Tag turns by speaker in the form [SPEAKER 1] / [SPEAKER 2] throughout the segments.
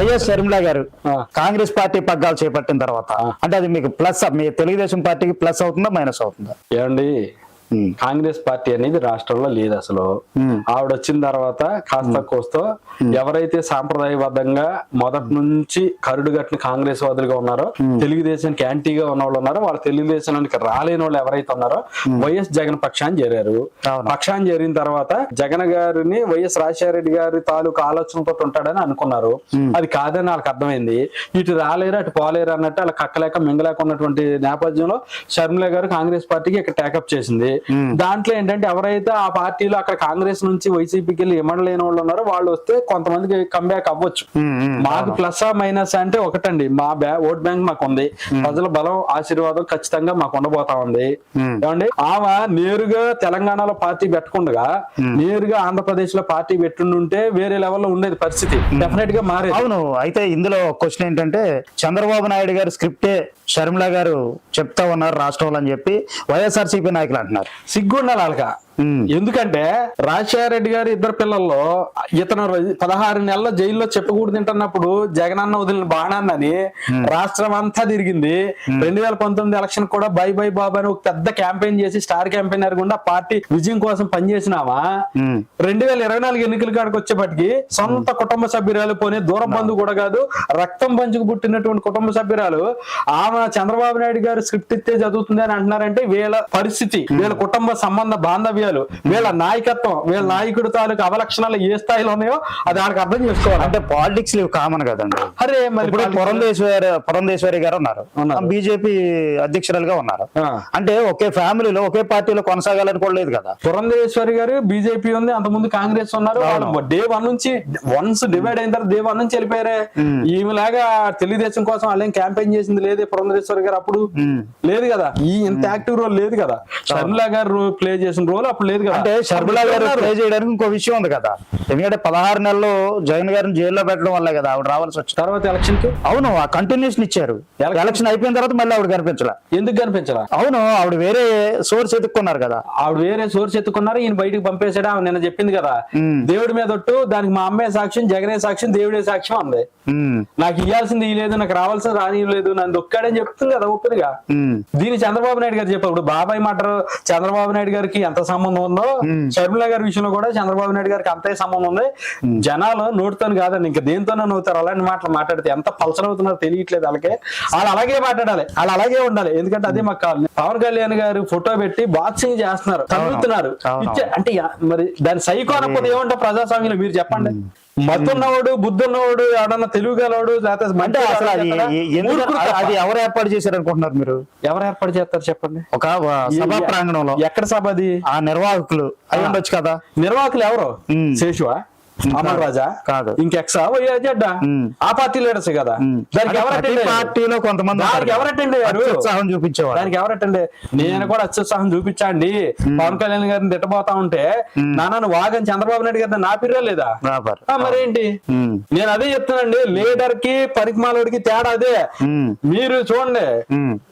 [SPEAKER 1] YS Sharmila గారు. Congress party పగ్గాలు చేపట్టిన తర్వాత అంటే అది మీకు ప్లస్ మీ తెలుగుదేశం పార్టీకి ప్లస్ అవుతుందా మైనస్ అవుతుందా
[SPEAKER 2] ఏమండి. కాంగ్రెస్ పార్టీ అనేది రాష్ట్రంలో లేదు అసలు. ఆవిడ వచ్చిన తర్వాత కాస్త కోస్తో ఎవరైతే సాంప్రదాయబద్ధంగా మొదటి నుంచి కరుడు గట్టిన కాంగ్రెస్ వాదులుగా ఉన్నారో తెలుగుదేశానికి యాంటీగా ఉన్న వాళ్ళు ఉన్నారో వాళ్ళు తెలుగుదేశానికి రాలేని వాళ్ళు ఎవరైతే ఉన్నారో వైఎస్ జగన్ పక్షాన్ని చేరారు. పక్షాన్ని చేరిన తర్వాత జగన్ గారిని వైఎస్ రాజశేఖర రెడ్డి గారి తాలూకు ఆలోచనతో ఉంటాడని అనుకున్నారు. అది కాదని వాళ్ళకి అర్థమైంది. ఇటు రాలేరు అటు పోలేరు అన్నట్టు వాళ్ళ కక్కలేక మింగలేక ఉన్నటువంటి నేపథ్యంలో షర్మిల గారు కాంగ్రెస్ పార్టీకి ఇక్కడ టేకప్ చేసింది. దాంట్లో ఏంటంటే ఎవరైతే ఆ పార్టీలో అక్కడ కాంగ్రెస్ నుంచి వైసీపీకి వెళ్ళి ఇమ్మడలేని వాళ్ళు ఉన్నారో వాళ్ళు వస్తే కొంతమందికి కంబ్యాక్ అవ్వచ్చు. మాకు ప్లస్ మైనస్ అంటే ఒకటండి. మా బ్యా ఓట్ బ్యాంక్ మాకు ఉంది ప్రజల బలం ఆశీర్వాదం ఖచ్చితంగా మాకు ఉండబోతా ఉంది. ఏమండి? ఆమె నేరుగా తెలంగాణలో పార్టీ పెట్టకుండా నేరుగా ఆంధ్రప్రదేశ్లో పార్టీ పెట్టుండుంటే వేరే లెవెల్లో ఉండేది పరిస్థితి. డెఫినెట్గా మారేది.
[SPEAKER 1] అవును. అయితే ఇందులో క్వశ్చన్ ఏంటంటే చంద్రబాబు నాయుడు గారు స్క్రిప్టే షర్మిల గారు చెప్తా ఉన్నారు రాష్ట్రంలో అని చెప్పి వైఎస్ఆర్సీపీ నాయకులు అంటున్నారు.
[SPEAKER 2] సిగ్గుండాలి వాళ్ళక. ఎందుకంటే రాజశేఖర రెడ్డి గారి ఇద్దరు పిల్లల్లో ఇతను పదహారు నెలల జైల్లో చెప్పకూడదు తింటున్నప్పుడు జగనన్న వదిలిన బాణాన్నని రాష్ట్రం అంతా తిరిగింది. రెండు వేల పంతొమ్మిది ఎలక్షన్ కూడా బై బై బాబు అని ఒక పెద్ద క్యాంపెయిన్ చేసి స్టార్ క్యాంపెయిన్ గుండా పార్టీ విజయం కోసం పనిచేసినామా
[SPEAKER 1] ఉమ్.
[SPEAKER 2] రెండు వేల ఇరవై నాలుగు ఎన్నికల కాడికి వచ్చేప్పటికి సొంత కుటుంబ సభ్యురాలు పోనీ దూర బంధువు కూడా కాదు రక్తం పంచుకు పుట్టినటువంటి కుటుంబ సభ్యురాలు ఆమె చంద్రబాబు నాయుడు గారు స్క్రిప్ట్ ఇస్తే చదువుతుంది అని అంటున్నారంటే వీళ్ళ పరిస్థితి వీళ్ళ కుటుంబ సంబంధ బాంధవ్యాలు వీళ్ళ నాయకత్వం వీళ్ళ నాయకుడు తాలూకు అవలక్షణాలు ఏ స్థాయిలో ఉన్నాయో అది వాళ్ళకి అర్థం చేసుకోవాలి.
[SPEAKER 1] అంటే పాలిటిక్స్ ఇవి కామన్ కదండి.
[SPEAKER 2] అరే మరి
[SPEAKER 1] పురంధేశ్వరి పురంధేశ్వరి గారు ఉన్నారు. బీజేపీ అధ్యక్షురాలుగా ఉన్నారు. అంటే ఒకే ఫ్యామిలీలో ఒకే పార్టీలో కొనసాగాలని కూడా లేదు కదా.
[SPEAKER 2] పురంధేశ్వరి గారు బీజేపీ ఉంది అంత ముందు కాంగ్రెస్ ఉన్నారు. డే వన్ నుంచి వన్స్ డివైడ్ అయిన తర్వాత డే వన్ నుంచి వెళ్ళిపోయారే. ఈమెలాగా తెలుగుదేశం కోసం వాళ్ళేం క్యాంపెయిన్ చేసింది లేదే పురంధేశ్వరి గారు అప్పుడు. లేదు కదా. ఈ ఇంత యాక్టివ్ రోల్ లేదు కదా. షర్మిలా గారు ప్లే చేసిన రోల్ అప్పుడు లేదు కదా.
[SPEAKER 1] అంటే షర్మిలా గారు ప్లే చేయడానికి ఇంకో విషయం ఉంది కదా. ఎందుకంటే పదహారు నెలలు జగన్ గారిని జైల్లో పెట్టడం వల్లే కదా ఆవిడ రావాల్సి వచ్చింది.
[SPEAKER 2] తర్వాత ఎలక్షన్కి?
[SPEAKER 1] అవును ఆ కంటిన్యూషన్ ఇచ్చారు. ఎలక్షన్ అయిపోయిన తర్వాత మళ్ళీ ఆవిడ కనిపించలే.
[SPEAKER 2] ఎందుకు కనిపించరా
[SPEAKER 1] అవును ఆవిడ వేరే సోర్స్ ఎత్తుక్కున్నారు కదా.
[SPEAKER 2] ఆవిడ వేరే సోర్స్ ఎత్తుకున్నారు ఈయన బయటకు పంపేసాడు ఆమె నిన్న చెప్పింది కదా. దేవుడి మీద ఒట్టు దానికి మా అమ్మే సాక్ష్యం జగనే సాక్ష్యం దేవుడే సాక్ష్యం అంది. నాకు ఇవ్వాల్సింది ఈ లేదు నాకు రావాల్సింది రాని లేదు నన్ను దొక్కాడని చెప్తుంది కదా ఒప్పుదిగా
[SPEAKER 1] ఉమ్,
[SPEAKER 2] దీని చంద్రబాబు నాయుడు గారు చెప్పారు. ఇప్పుడు బాబాయ్ మాటరు చంద్రబాబు నాయుడు గారికి ఎంత సంబంధం ఉందో? షర్మిల గారి విషయంలో కూడా చంద్రబాబు నాయుడు గారికి అంతే సంబంధం ఉంది. జనాలు నోటితో కాదండి ఇంకా దేనితోనో నవ్వుతారు. అలాంటి మాటలు మాట్లాడితే ఎంత పల్సర్ అవుతున్నారో తెలియట్లేదు వాళ్ళకి. వాళ్ళు అలాగే మాట్లాడాలి వాళ్ళు అలాగే ఉండాలి. ఎందుకంటే అదే మాకు కావాలి పవన్ కళ్యాణ్ గారు ఫోటో పెట్టి బాక్సింగ్ చేస్తున్నారు తగ్గుతున్నారు. ఇచ్చే అంటే మరి దాని సైకో అనకపోతే ఏమంటే ప్రజాస్వామ్యంలో మీరు చెప్పండి. మత్తున్నవాడు బుద్ధున్నవాడు ఎవడన్నా తెలుగు గలవాడు లేకపోతే
[SPEAKER 1] అంటే అసలు అది. అది ఎవరు ఏర్పాటు చేశారు అనుకుంటున్నారు మీరు?
[SPEAKER 2] ఎవరు ఏర్పాటు చేస్తారు చెప్పండి?
[SPEAKER 1] ఒక సభా ప్రాంగణంలో.
[SPEAKER 2] ఎక్కడ సభ అది?
[SPEAKER 1] ఆ నిర్వాహకులు అయి ఉండొచ్చు కదా?
[SPEAKER 2] నిర్వాహకులు ఎవరు. శేషువా? అమర్ రాజా
[SPEAKER 1] కాదు.
[SPEAKER 2] ఇంకెక్సా జడ్డా?
[SPEAKER 1] ఉమ్.
[SPEAKER 2] ఆ పార్టీ లీడర్స్ కదా. దానికి ఎవరు?
[SPEAKER 1] పార్టీలో కొంతమంది
[SPEAKER 2] దానికి ఎవరు attend అయ్యారు?
[SPEAKER 1] అత్యుత్సాహం చూపించేవారు.
[SPEAKER 2] దానికి ఎవరు అటెండ్ నేను కూడా అత్యుత్సాహం చూపించండి. పవన్ కళ్యాణ్ గారిని తిట్టబోతా ఉంటే నాన్న వాగని చంద్రబాబు నాయుడు గారిని నాపిరా లేదా?
[SPEAKER 1] రాబర్.
[SPEAKER 2] ఆ, మరేంటి నేను అదే చెప్తున్నానండి. లీడర్కి పరిమాలోడికి తేడా అదే. మీరు చూడండి.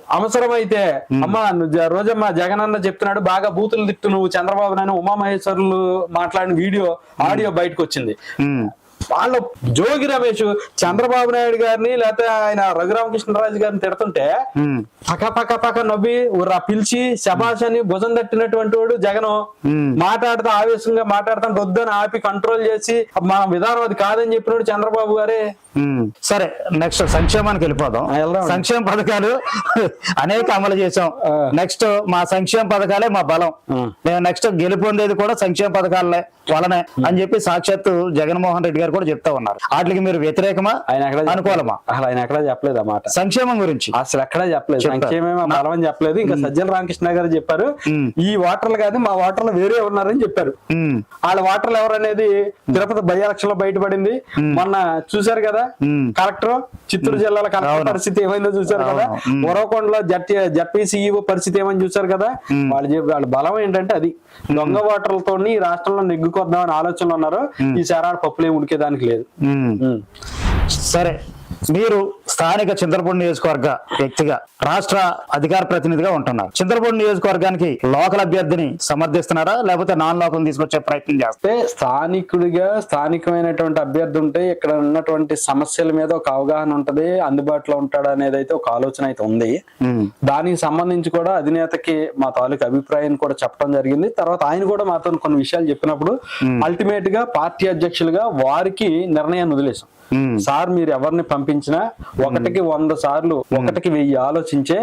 [SPEAKER 2] అవసరమైతే అమ్మా రోజమ్మ జగన్ అన్న చెప్తున్నాడు బాగా బూతులు తిట్టు నువ్వు చంద్రబాబు నాయుడు ఉమామహేశ్వరులు మాట్లాడిన వీడియో ఆడియో బయటకు వచ్చింది వాళ్ళ జోగి రమేష్ చంద్రబాబు నాయుడు గారిని లేకపోతే ఆయన రఘురామకృష్ణరాజు గారిని తిడుతుంటే పక్క పక్క పక్క నవ్వి ఉర్రా పిలిచి శబాష్ అని భుజం తట్టినటువంటి వాడు జగన్. మాట్లాడుతూ ఆవేశంగా మాట్లాడుతూ వద్దని ఆపి కంట్రోల్ చేసి మా విధానం అది కాదని చెప్పినాడు చంద్రబాబు గారే.
[SPEAKER 1] సరే నెక్స్ట్ సంక్షేమానికి వెళ్ళిపోదాం. సంక్షేమ పథకాలు అనేక అమలు చేసాం. నెక్స్ట్ మా సంక్షేమ పథకాలే మా బలం. మేము నెక్స్ట్ గెలుపొందేది కూడా సంక్షేమ పథకాలే వలనే అని చెప్పి సాక్షాత్తు జగన్మోహన్ రెడ్డి గారు కూడా చెప్తా ఉన్నారు. వాటికి మీరు వ్యతిరేకమా?
[SPEAKER 2] ఆయన ఎక్కడ
[SPEAKER 1] అనుకూలమా?
[SPEAKER 2] అసలు ఆయన ఎక్కడా చెప్పలేదు ఆ మాట.
[SPEAKER 1] సంక్షేమం గురించి.
[SPEAKER 2] అసలు ఎక్కడా చెప్పలేదు. సంక్షేమం బలం అని చెప్పలేదు. ఇంకా సజ్జల రామకృష్ణ గారు చెప్పారు. ఈ వాటర్లు కాదు మా వాటర్లు వేరే ఉన్నారని చెప్పారు. వాళ్ళ వాటర్లు ఎవరనేది తిరుపతి బై ఎలక్షన్లో బయటపడింది మొన్న చూశారు కదా. కలెక్టర్ చిత్తూరు జిల్లాలో కలెక్టర్. పరిస్థితి ఏమైందో చూశారు కదా. ఉరవకొండలో జట్ జడ్పీ సీఈఓ పరిస్థితి ఏమని చూశారు కదా? వాళ్ళు చెప్పి వాళ్ళ బలం ఏంటంటే అది. దొంగ వాటర్లతో ఈ రాష్ట్రంలో నెగ్గుకొద్దామని ఆలోచనలు ఉన్నారు. ఈ సారి పప్పులు ఏమి ఉడికేదానికి లేదు.
[SPEAKER 1] సరే. మీరు స్థానిక చింతలపూడి నియోజకవర్గ వ్యక్తిగా రాష్ట్ర అధికార ప్రతినిధిగా ఉంటున్నారు. చింతలపూడి నియోజకవర్గానికి లోకల్ అభ్యర్థిని సమర్థిస్తున్నారా? లేకపోతే నాన్ లోకల్ తీసుకొచ్చే ప్రయత్నం చేస్తారా?
[SPEAKER 2] అంటే స్థానికుడిగా స్థానికమైనటువంటి అభ్యర్థి ఉంటే ఇక్కడ ఉన్నటువంటి సమస్యల మీద ఒక అవగాహన ఉంటది అందుబాటులో ఉంటాడు అనేది అయితే ఒక ఆలోచన అయితే ఉంది. దానికి సంబంధించి కూడా అధినేతకి మా తాలూకు అభిప్రాయం కూడా చెప్పడం జరిగింది. తర్వాత ఆయన కూడా మాతో కొన్ని విషయాలు చెప్పినప్పుడు అల్టిమేట్గా పార్టీ అధ్యక్షులుగా వారికి నిర్ణయాన్ని వదిలేసాం సార్ మీరు ఎవరిని పంపించినా ఒకటికి వంద సార్లు ఒకటికి వెయ్యి ఆలోచించే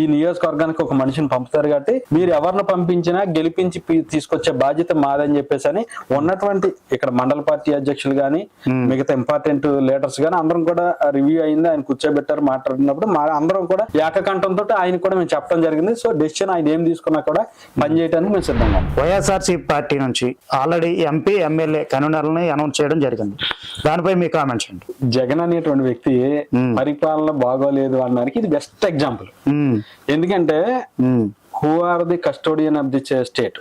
[SPEAKER 2] ఈ నియోజకవర్గానికి ఒక మనిషిని పంపుతారు కాబట్టి మీరు ఎవరిని పంపించినా గెలిపించి తీసుకొచ్చే బాధ్యత మాదని చెప్పేసి అని ఉన్నటువంటి ఇక్కడ మండల పార్టీ అధ్యక్షులు గాని మిగతా ఇంపార్టెంట్ లీడర్స్ గాని అందరం కూడా రివ్యూ అయింది. ఆయన కూర్చోబెట్టారు మాట్లాడినప్పుడు మా అందరం కూడా ఏకకంఠంతో ఆయన కూడా మేము చెప్పడం జరిగింది. సో డెసిషన్ ఆయన ఏం తీసుకున్నా కూడా పని చేయడానికి మేము సిద్ధంగా
[SPEAKER 1] వైఎస్ఆర్సీ పార్టీ నుంచి ఆల్రెడీ ఎంపీ ఎమ్మెల్యే కన్వీనర్లని అనౌన్స్ చేయడం జరిగింది. దానిపై మీ కామెంట్స్
[SPEAKER 2] జగన్ అనేటువంటి వ్యక్తి పరిపాలన బాగోలేదు అనడానికి ఇది బెస్ట్ ఎగ్జాంపుల్ ఎందుకంటే who are the custodian of the state.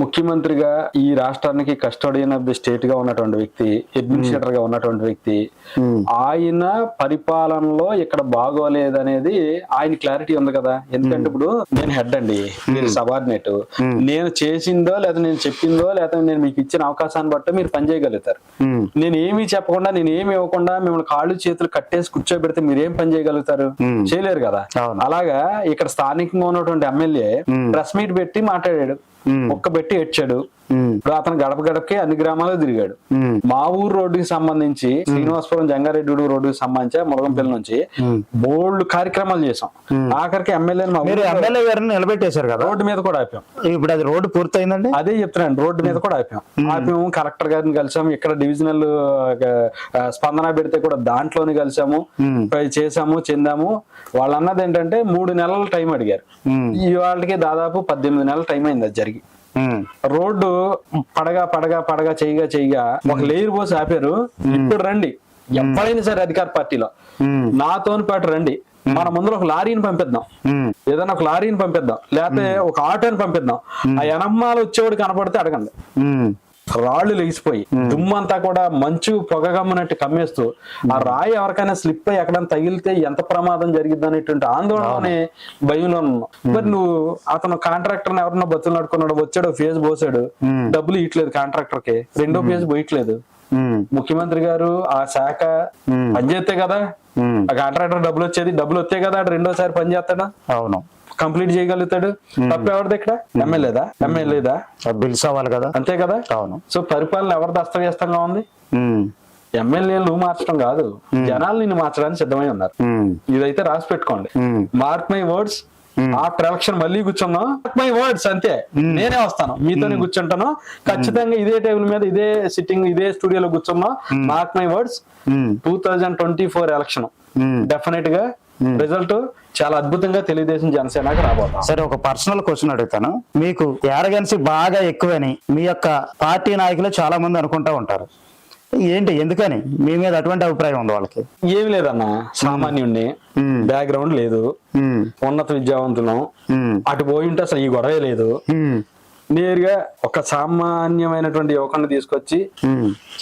[SPEAKER 2] ముఖ్యమంత్రిగా ఈ రాష్ట్రానికి కస్టోడియన్ ఆఫ్ ది స్టేట్గా ఉన్నటువంటి వ్యక్తి అడ్మినిస్ట్రేటర్గా ఉన్నటువంటి వ్యక్తి
[SPEAKER 1] ఉమ్,
[SPEAKER 2] ఆయన పరిపాలనలో ఇక్కడ బాగోలేదనేది ఆయన క్లారిటీ ఉంది కదా. ఎందుకంటే ఇప్పుడు నేను హెడ్ అండి మీరు సబార్డినేట్ నేను చేసిందో లేదా నేను చెప్పిందో లేదా నేను మీకు ఇచ్చిన అవకాశాన్ని బట్టి మీరు పని చేయగలుగుతారు.
[SPEAKER 1] ఉమ్,
[SPEAKER 2] నేను ఏమీ చెప్పకుండా నేను ఏమి ఇవ్వకుండా మిమ్మల్ని కాళ్ళు చేతులు కట్టేసి కూర్చోబెడితే మీరు ఏం పని చేయగలుగుతారు?
[SPEAKER 1] Hmm.
[SPEAKER 2] చేయలేరు కదా. అలాగా ఇక్కడ స్థానికంగా ఉన్నటువంటి ఎమ్మెల్యే ప్రెస్ మీట్ పెట్టి మాట్లాడాడు.
[SPEAKER 1] Hmm.
[SPEAKER 2] పెట్టి ఏడ్చాడు ఇప్పుడు అతను గడప గడపకి అన్ని గ్రామాల్లో తిరిగాడు. మా ఊరు రోడ్డుకి సంబంధించి శ్రీనివాసపురం జంగారెడ్డి రోడ్డుకి సంబంధించి మురగంపల్లి నుంచి బోల్డ్ కార్యక్రమాలు చేసాం ఆఖరికి ఊరు
[SPEAKER 1] ఎమ్మెల్యే గారిని నిలబెట్టేశారు కదా?
[SPEAKER 2] రోడ్డు మీద కూడా ఆపాం.
[SPEAKER 1] ఇప్పుడు అది రోడ్డు పూర్తయిందండి?
[SPEAKER 2] అదే చెప్తున్నాను రోడ్డు మీద కూడా ఆపాం. ఆపాము కలెక్టర్ గారిని కలిసాము ఇక్కడ డివిజనల్ స్పందన పెడితే కూడా దాంట్లోనే కలిసాము. చేసాము చెందాము. వాళ్ళు అన్నది ఏంటంటే మూడు నెలల టైం అడిగారు. ఈ వాళ్ళకి దాదాపు పద్దెనిమిది నెలల టైం అయింది అది జరిగి. రోడ్డు పడగా పడగా పడగా చేయగా చేయగా ఒక లేయర్ పోసి ఆపారు. ఇప్పుడు రండి. ఎవరైనా సరే అధికార పార్టీలో. నాతోని పాటు రండి. మన ముందర ఒక లారీని పంపిద్దాం. ఏదైనా ఒక లారీని పంపిద్దాం. లేకపోతే ఒక ఆటోని పంపిద్దాం. ఆ ఎనమ్మాలు వచ్చేవాడు కనపడితే అడగండి. రాళ్ళు లేచిపోయి దుమ్మంతా కూడా మంచు పొగగమ్మనట్టు కమ్మేస్తూ ఆ రాయి ఎవరికైనా స్లిప్ అయ్యి ఎక్కడైనా తగిలితే ఎంత ప్రమాదం జరిగిద్ది అనేటువంటి ఆందోళనలోనే భయంలో ఉన్నాం. మరి నువ్వు అతను కాంట్రాక్టర్ ఎవరన్నా బతులు నడుకున్నాడు వచ్చాడు ఫేజ్ పోసాడు. డబ్బులు ఇట్లేదు కాంట్రాక్టర్కి రెండో ఫేజ్ పోయట్లేదు. ముఖ్యమంత్రి గారు ఆ శాఖ. పనిచేస్తే కదా? ఆ కాంట్రాక్టర్ డబ్బులు వచ్చేది డబ్బులు వస్తే కదా రెండోసారి పని చేస్తాడా
[SPEAKER 1] అవును.
[SPEAKER 2] కంప్లీట్ చేయగలుగుతాడు. తప్ప ఎవరిది ఇక్కడ? ఎమ్మెల్యేదా ఎమ్మెల్యేదా
[SPEAKER 1] బిల్స్ అవ్వాలి కదా.
[SPEAKER 2] అంతే కదా?
[SPEAKER 1] అవును.
[SPEAKER 2] సో పరిపాలన ఎవరిది అస్తవ్యస్తంగా ఉంది? ఎమ్మెల్యేలు మార్చడం కాదు. జనాలు నిన్ను మార్చడానికి సిద్ధమై ఉన్నారు. ఇదైతే రాసి పెట్టుకోండి. Mark my words after election మళ్ళీ కూర్చున్నాం మార్క్ మై వర్డ్స్ అంతే. నేనే వస్తాను. మీతోనే కూర్చుంటాను. ఖచ్చితంగా ఇదే టేబుల్ మీద ఇదే సిట్టింగ్ ఇదే స్టూడియోలో కూర్చున్నాం mark my words two thousand twenty four election. డెఫినెట్గా రిజల్ట్ చాలా అద్భుతంగా తెలుగుదేశం జనసేనకి రాబోతాం.
[SPEAKER 1] సరే ఒక పర్సనల్ క్వశ్చన్ అడుగుతాను. మీకు యారగన్సీ బాగా ఎక్కువని మీ యొక్క పార్టీ నాయకులు చాలా మంది అనుకుంటా ఉంటారు. ఏంటి? ఎందుకని? మీ మీద అటువంటి అభిప్రాయం ఉంది వాళ్ళకి?
[SPEAKER 2] ఏమి లేదన్న. సామాన్యుణ్ణి. బ్యాక్గ్రౌండ్ లేదు. ఉన్నత విద్యావంతులం. అటు పోయి ఉంటే అసలు ఈ గొడవే లేదు. నేరుగా ఒక సామాన్యమైనటువంటి యువకుని తీసుకొచ్చి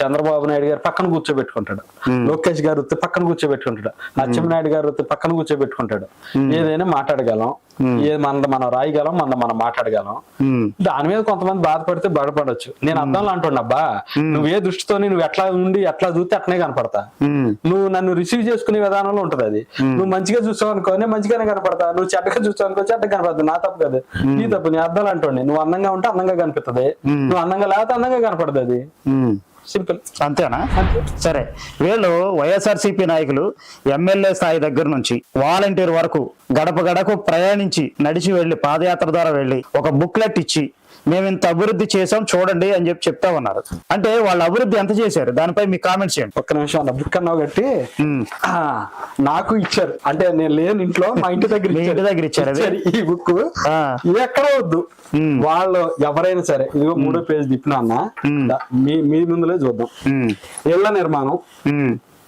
[SPEAKER 2] చంద్రబాబు నాయుడు గారు పక్కన కూర్చోబెట్టుకుంటాడు. లోకేష్ గారు వస్తే పక్కన కూర్చోబెట్టుకుంటాడు. అచ్చెన్నాయుడు గారు వస్తే పక్కన కూర్చోబెట్టుకుంటాడు. ఏదైనా మాట్లాడగలం. ఏ మన మనం రాయగలం మన మనం మాట్లాడగలం. దాని మీద కొంతమంది బాధపడితే బాధపడొచ్చు. నేను అర్థంలో అంటున్నాబ్బా నువ్వు ఏ దృష్టితోని నువ్వు ఎట్లా ఉండి ఎట్లా చూస్తే అట్లనే కనపడతా. నువ్వు నన్ను రిసీవ్ చేసుకునే విధానంలో ఉంటది అది. నువ్వు మంచిగా చూసావు అనుకో నేను మంచిగానే కనపడతా. నువ్వు చెడ్డగా చూసావు అనుకో చెడ్డగా కనపడతా. నా తప్పు కాదు. నీ తప్పు నీ అర్థాలు అంటోండి. నువ్వు అందంగా ఉంటే అందంగా కనిపిస్తుంది నువ్వు అందంగా లేకపోతే అందంగా కనపడదు అది. సింపుల్.
[SPEAKER 1] అంతేనా? సరే వీళ్ళు వైఎస్ఆర్సీపీ నాయకులు ఎమ్మెల్యే స్థాయి దగ్గర నుంచి వాలంటీర్ వరకు గడప గడకు ప్రయాణించి నడిచి వెళ్ళి పాదయాత్ర ద్వారా వెళ్ళి ఒక బుక్లెట్ ఇచ్చి మేము ఇంత అభివృద్ధి చేసాం చూడండి అని చెప్పి చెప్తా ఉన్నారు. అంటే వాళ్ళు అభివృద్ధి ఎంత చేశారు? దానిపై మీ కామెంట్స్ చేయండి.
[SPEAKER 2] ఒక్క నిమిషం అన్న బుక్ అన్నావు కట్టి నాకు ఇచ్చారు. అంటే నేను లేను ఇంట్లో మా ఇంటి దగ్గర
[SPEAKER 1] ఇంటి దగ్గర ఇచ్చారు
[SPEAKER 2] ఈ బుక్.
[SPEAKER 1] ఆ.
[SPEAKER 2] ఎక్కడ వద్దు. వాళ్ళు ఎవరైనా సరే ఇదిగో మూడో పేజ్ తిప్పినా అన్న మీ మీ ముందులే చూద్దాం. ఇళ్ళ నిర్మాణం.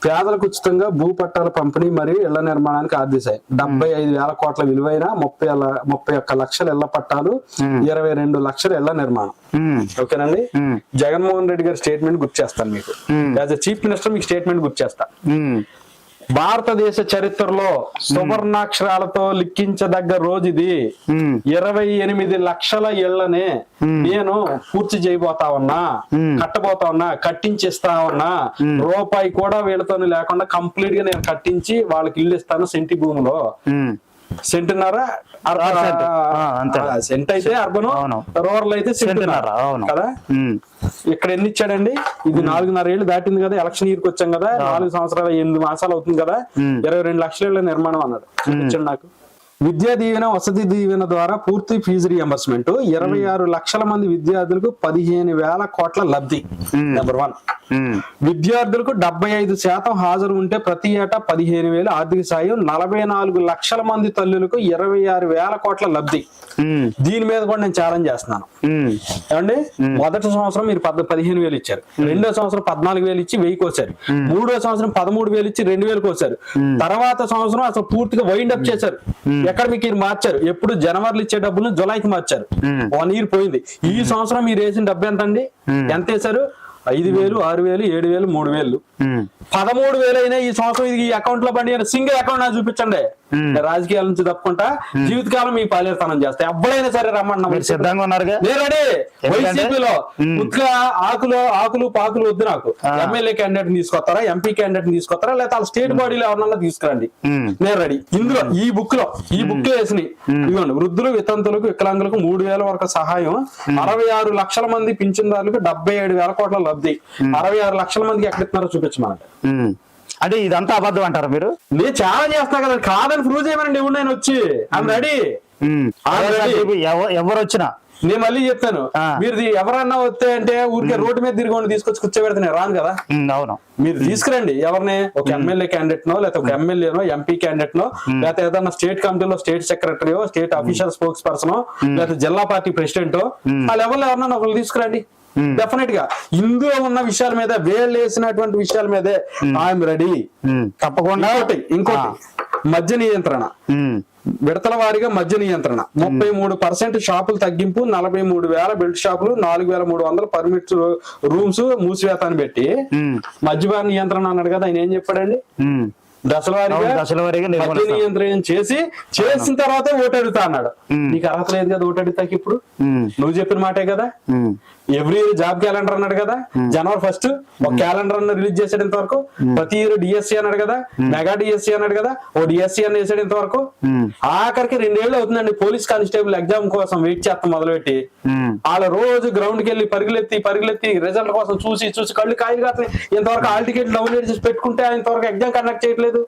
[SPEAKER 2] పేదలకు ఉచితంగా భూ పట్టాల పంపిణీ మరియు ఇళ్ళ నిర్మాణానికి ఆదేశాయి డెబ్బై ఐదు వేల కోట్ల విలువైన ముప్పై ముప్పై ఒక్క లక్షల ఇళ్ళ పట్టాలు ఇరవై రెండు లక్షల ఇళ్ళ నిర్మాణం. ఓకేనండి? జగన్మోహన్ రెడ్డి గారి స్టేట్మెంట్ గుర్తు చేస్తాను మీకు. యాజ్ అ చీఫ్ మినిస్టర్ మీకు స్టేట్మెంట్ గుర్తు చేస్తా.
[SPEAKER 1] ఉమ్,
[SPEAKER 2] భారతదేశ చరిత్రలో సువర్ణాక్షరాలతో లిఖించదగ్గ రోజు ఇది
[SPEAKER 1] ఉమ్,
[SPEAKER 2] ఇరవై ఎనిమిది లక్షల ఇళ్ళనే నేను పూర్తి చేయబోతా ఉన్నా కట్టబోతా ఉన్నా కట్టించిస్తా ఉన్నా రూపాయి కూడా వీళ్ళతో లేకుండా కంప్లీట్గా నేను కట్టించి వాళ్ళకి ఇల్లు ఇస్తాను సెంటి భూమిలో. సెంటున్నారా
[SPEAKER 1] సెంట్.
[SPEAKER 2] అయితే అర్బన్. రూరల్ అయితే సెంటున్నర
[SPEAKER 1] అవును.
[SPEAKER 2] కదా? ఇక్కడ ఎన్ని ఇచ్చాడండి? ఇది నాలుగున్నర ఏళ్ళు దాటింది కదా ఎలక్షన్ ఇయర్కి వచ్చాం కదా నాలుగు సంవత్సరాల ఎనిమిది మాసాలు అవుతుంది కదా ఇరవై రెండు లక్షల నిర్మాణం అన్నాడు. ఇచ్చాడు నాకు. విద్యా దీవెన వసతి దీవెన ద్వారా పూర్తి ఫీజు రియంబర్స్మెంట్ ఇరవై ఆరు లక్షల మంది విద్యార్థులకు పదిహేను వేల కోట్ల లబ్ధి. నెంబర్ వన్ విద్యార్థులకు డెబ్బై ఐదు శాతం హాజరు ఉంటే ప్రతి ఏటా పదిహేను వేలు ఆర్థిక సాయం నలభై నాలుగు లక్షల మంది తల్లులకు ఇరవై ఆరు వేల కోట్ల లబ్ధి. దీని మీద కూడా నేను ఛాలెంజ్ చేస్తున్నాను. ఏమండి? మొదటి సంవత్సరం మీరు పద్ పదిహేను వేలు ఇచ్చారు. రెండో సంవత్సరం పద్నాలుగు వేలు ఇచ్చి వెయ్యి కోసారు మూడో సంవత్సరం పదమూడు వేలు ఇచ్చి రెండు వేలు కోసారు తర్వాత సంవత్సరం అసలు పూర్తిగా వైండ్ అప్ చేశారు. ఎక్కడ మీకు ఇది మార్చారు? ఎప్పుడు జనవరిలో ఇచ్చే డబ్బులు జులైకి మార్చారు. వన్ ఇయర్ పోయింది. ఈ సంవత్సరం మీరు వేసిన డబ్బు ఎంత అండి ఎంత వేశారు? ఐదు వేలు ఆరు వేలు ఏడు వేలు మూడు వేలు. పదమూడు వేలు అయినా ఈ సంవత్సరం ఇది ఈ అకౌంట్లో బండి సింగిల్ అకౌంట్ నాకు చూపించండి. రాజకీయాల నుంచి తప్పుకుంటా. జీవితకాలం మీ పాలేరుతనం చేస్తా. ఎప్పుడైనా సరే రమ్మన్నా
[SPEAKER 1] సిద్ధంగా ఉన్నారుగా?
[SPEAKER 2] నేను రెడీ.
[SPEAKER 1] ఎందుకంటే?
[SPEAKER 2] వైసీపీలో ఆకులు ఆకులు పాకులు వద్దు నాకు. ఎమ్మెల్యే క్యాండిడేట్ తీసుకొస్తారా ఎంపీ క్యాండిడేట్ తీసుకొస్తారా లేదా వాళ్ళ స్టేట్ బాడీలో ఎవరన్నా తీసుకురండి. నేను రెడీ. ఇందులో ఈ బుక్లో ఈ బుక్లో వేసినాయి. ఇదిగోండి వృద్ధులు వితంతులకు వికలాంగులకు మూడు వేల వరకు సహాయం అరవై ఆరు లక్షల మంది పింఛన్దారులకు డెబ్బై ఏడు వేల కోట్ల లబ్ధి. అరవై ఆరు లక్షల మందికి ఎక్కడ ఇస్తున్నారో.
[SPEAKER 1] అంటే ఇదంతా అబద్ధం అంటారా మీరు?
[SPEAKER 2] నేను చాలా చేస్తున్నా కదా కాదని ప్రూవ్ చేయమనండి ఎవరు నేను వచ్చి. రెడీ
[SPEAKER 1] ఎవరు వచ్చినా
[SPEAKER 2] నేను మళ్ళీ చెప్తాను. మీరు ఎవరన్నా వస్తే అంటే ఊరికే రోడ్డు మీద తిరిగి తీసుకొచ్చి కూర్చోబెడితే రాను కదా.
[SPEAKER 1] అవును.
[SPEAKER 2] మీరు తీసుకురండి ఎవరిని? ఒక ఎమ్మెల్యే క్యాండిడేట్ నో లేకపోతే ఒక ఎమ్మెల్యేనో ఎంపీ క్యాండిడేట్ నో లేకపోతే ఏదైనా స్టేట్ కమిటీలో state secretary state official spokesperson లేకపోతే జిల్లా పార్టీ ప్రెసిడెంట్ ఆ లెవెల్లో ఎవరన్నా ఒకరు తీసుకురండి. డెఫినెట్గా. ఇందులో ఉన్న విషయాల మీద వేళ్ళు వేసినటువంటి విషయాల మీదే ఐఎమ్ రెడీ
[SPEAKER 1] ఉమ్, తప్పకుండా.
[SPEAKER 2] ఇంకోటి. ఇంకోటి. మద్య నియంత్రణ.
[SPEAKER 1] ఉమ్,
[SPEAKER 2] విడతల వారీగా మద్య నియంత్రణ. ముప్పై మూడు పర్సెంట్ షాపులు తగ్గింపు నలభై మూడు వేల బెల్ట్ షాపులు నాలుగు వేల మూడు వందల పర్మిట్ రూమ్స్ మూసివేతాన్ని పెట్టి మద్యపాన నియంత్రణ అన్నాడు కదా ఆయన ఏం చెప్పాడండి?
[SPEAKER 1] ఉమ్.
[SPEAKER 2] దశల వారీగా
[SPEAKER 1] అవును, దశల వారీగా
[SPEAKER 2] మద్య
[SPEAKER 1] నిర్మూలిస్తాం.
[SPEAKER 2] నియంత్రణ చేసి చేసిన తర్వాత ఓటు అడుగుతా అన్నాడు నీకు అర్హత లేదు కదా ఓటు అడుగుతాకి ఇప్పుడు నువ్వు చెప్పిన మాటే కదా? ఎవ్రీ ఇయర్ జాబ్ క్యాలెండర్ అన్నాడు కదా? జనవరి ఫస్ట్ ఒక క్యాలెండర్ అన్న రిలీజ్ చేసాడు ఇంతవరకు. ప్రతి ఇయర్ డిఎస్సి అన్నాడు కదా? మెగా డిఎస్సి అన్నాడు కదా? ఓ డిఎస్సి అని వేసాడు ఇంతవరకు. ఆఖరికి రెండేళ్ళు అవుతుందండి పోలీస్ కానిస్టేబుల్ ఎగ్జామ్ కోసం వెయిట్ చేస్తాం మొదలుపెట్టి. వాళ్ళ రోజు గ్రౌండ్కి వెళ్ళి పరిగెత్తి పరిగెత్తి రిజల్ట్ కోసం చూసి చూసి కళ్ళు కాయలు కాదు ఇంతవరకు హాల్ టికెట్ డౌన్లోడ్ చేసి పెట్టుకుంటే ఇంతవరకు ఎగ్జామ్ కండక్ట్ చేయట్లేదు.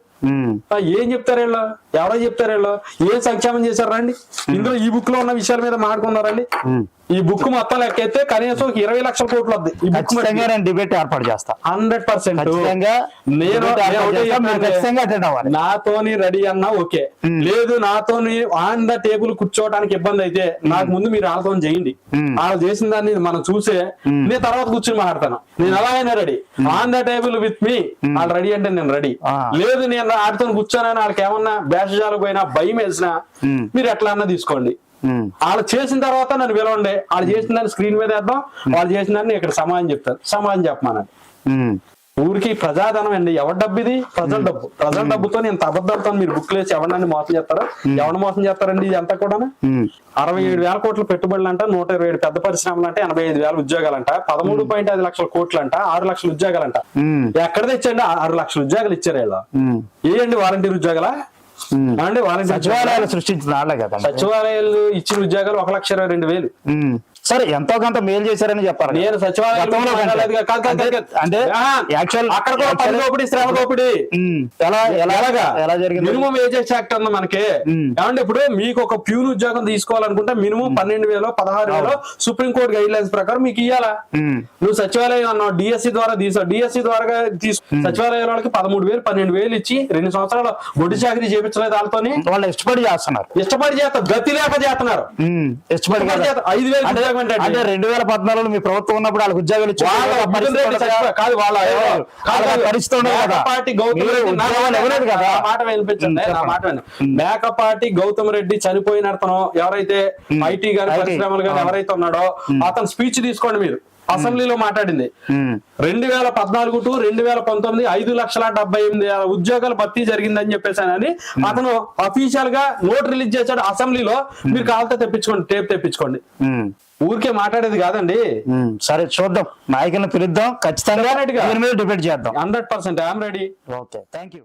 [SPEAKER 2] ఏం చెప్తారు వీళ్ళు? ఎవరో చెప్తారు వీళ్ళు? ఏం సంక్షేమం చేశారు రండి? ఇందులో ఈ బుక్లో ఉన్న విషయాల మీద మాట్లాడుకున్నారండి ఈ బుక్ మొత్తం లెక్కైతే కనీసం ఇరవై లక్షల కోట్లు వద్ది. ఈ బుక్
[SPEAKER 1] నేను డిబేట్ ఏర్పాటు చేస్తా.
[SPEAKER 2] Hundred percent. నేను నాతోని రెడీ అన్నా ఓకే. లేదు నాతోని ఆన్ ద టేబుల్ కూర్చోవడానికి ఇబ్బంది అయితే నాకు ముందు మీరు వాళ్ళతో చేయండి. వాళ్ళు చేసిన దాన్ని మనం చూసే నేను తర్వాత కూర్చుని మాట్లాడతాను. నేను ఎలా అయినా ready. On the table with me. వాళ్ళు రెడీ అంటే నేను రెడీ. లేదు నేను ఆడితో కూర్చోనని వాళ్ళకి ఏమన్నా బేషజాలకు పోయినా భయం వేసినా మీరు ఎట్లా అన్నా తీసుకోండి. వాళ్ళు చేసిన తర్వాత నన్ను పిలవండి. వాళ్ళు చేసిన దాన్ని స్క్రీన్ మీద వేద్దాం. వాళ్ళు చేసిన దాన్ని ఇక్కడ సమాధానం చెప్తారు. సమాధానం చెప్పమానండి. ఊరికి ప్రజాధనం అండి. ఎవరి డబ్బు ఇది ప్రజల డబ్బు. ప్రజల డబ్బుతో నేను అబద్ధాలతో మీరు బుక్ లేసి ఎవరినని మోసం చేస్తారా? ఎవరిని మోసం చేస్తారండి ఇది అంతా కూడా అరవై ఏడు వేల కోట్ల పెట్టుబడులు అంట నూట ఇరవై ఏడు పెద్ద పరిశ్రమలు అంటే ఎనభై ఐదు వేల ఉద్యోగాలంట పదమూడు పాయింట్ ఐదు లక్షల కోట్లు అంట ఆరు లక్షల ఉద్యోగాలంట.
[SPEAKER 1] ఉమ్,
[SPEAKER 2] ఎక్కడ తెచ్చండి? ఆరు లక్షల ఉద్యోగాలు ఇచ్చారు వీళ్ళు. ఏంటి వాలంటీర్ ఉద్యోగాలా?
[SPEAKER 1] సచివాలయాలు సృష్టించిన వాళ్ళే కదా
[SPEAKER 2] సచివాలయాలు ఇచ్చిన ఉద్యోగాలు ఒక లక్ష ఇరవై రెండు వేలు.
[SPEAKER 1] సరే ఎంతో కొంత మేలు చేశారని చెప్పారు
[SPEAKER 2] నేను సచివాలయం
[SPEAKER 1] అంటే-. యాక్చువల్
[SPEAKER 2] అక్కడ కూడా పని
[SPEAKER 1] యాక్చువల్-
[SPEAKER 2] దోపిడీ శ్రమ దోపిడీ.
[SPEAKER 1] ఎలా ఎలా
[SPEAKER 2] ఎలాగా?
[SPEAKER 1] ఎలా జరిగింది?
[SPEAKER 2] మినిమం వేజెస్ యాక్ట్ ఉంది మనకి. ఏమంటే ఇప్పుడు మీకు ఒక ప్యూన్ ఉద్యోగం తీసుకోవాలనుకుంటే మినిమం పన్నెండు వేలు పదహారు వేలు సుప్రీం కోర్టు గైడ్ లైన్స్ ప్రకారం మీకు ఇవ్వాలా
[SPEAKER 1] ఉమ్,
[SPEAKER 2] నువ్వు సచివాలయం అన్నావు డిఎస్సి ద్వారా తీసావు డిఎస్సి ద్వారా తీసు సచివాలయం వాళ్ళకి పదమూడు వేలు పన్నెండు వేలు ఇచ్చి రెండు సంవత్సరాలు బొడ్డు చాకరీ చేపించలేదు వాళ్ళతోని?
[SPEAKER 1] వాళ్ళు ఇష్టపడి చేస్తున్నారు.
[SPEAKER 2] ఇష్టపడి చేస్తారు గతి లేక చేస్తున్నారు.
[SPEAKER 1] ఇష్టపడి.
[SPEAKER 2] ఐదు వేలు
[SPEAKER 1] అంటే రెండు వేల పద్నాలుగులో మీ ప్రభుత్వం ఉన్నప్పుడు వాళ్ళకి ఉద్యోగాలు కదా?
[SPEAKER 2] వాళ్ళ మేకపాటి గౌతమ్ రెడ్డి చనిపోయిన అతను ఎవరైతే ఐటీ గాని
[SPEAKER 1] IT.
[SPEAKER 2] పరిశ్రమలు గాని ఎవరైతే ఉన్నాడో అతను స్పీచ్ తీసుకోండి మీరు. అసెంబ్లీలో మాట్లాడింది. రెండు వేల పద్నాలుగు టు రెండు వేల పంతొమ్మిది ఐదు లక్షల డెబ్బై ఎనిమిది వేల ఉద్యోగాల భర్తీ జరిగిందని చెప్పేసానని అతను అఫీషియల్గా నోట్ రిలీజ్ చేశాడు అసెంబ్లీలో. మీరు కావాలంటే తెప్పించుకోండి టేప్ తెప్పించుకోండి. ఊరికే మాట్లాడేది కాదండి.
[SPEAKER 1] సరే చూద్దాం. నాయకులను పిలుద్దాం. ఖచ్చితంగా మీద డిబేట్ చేద్దాం.
[SPEAKER 2] Hundred percent I'm ready.
[SPEAKER 1] Okay thank you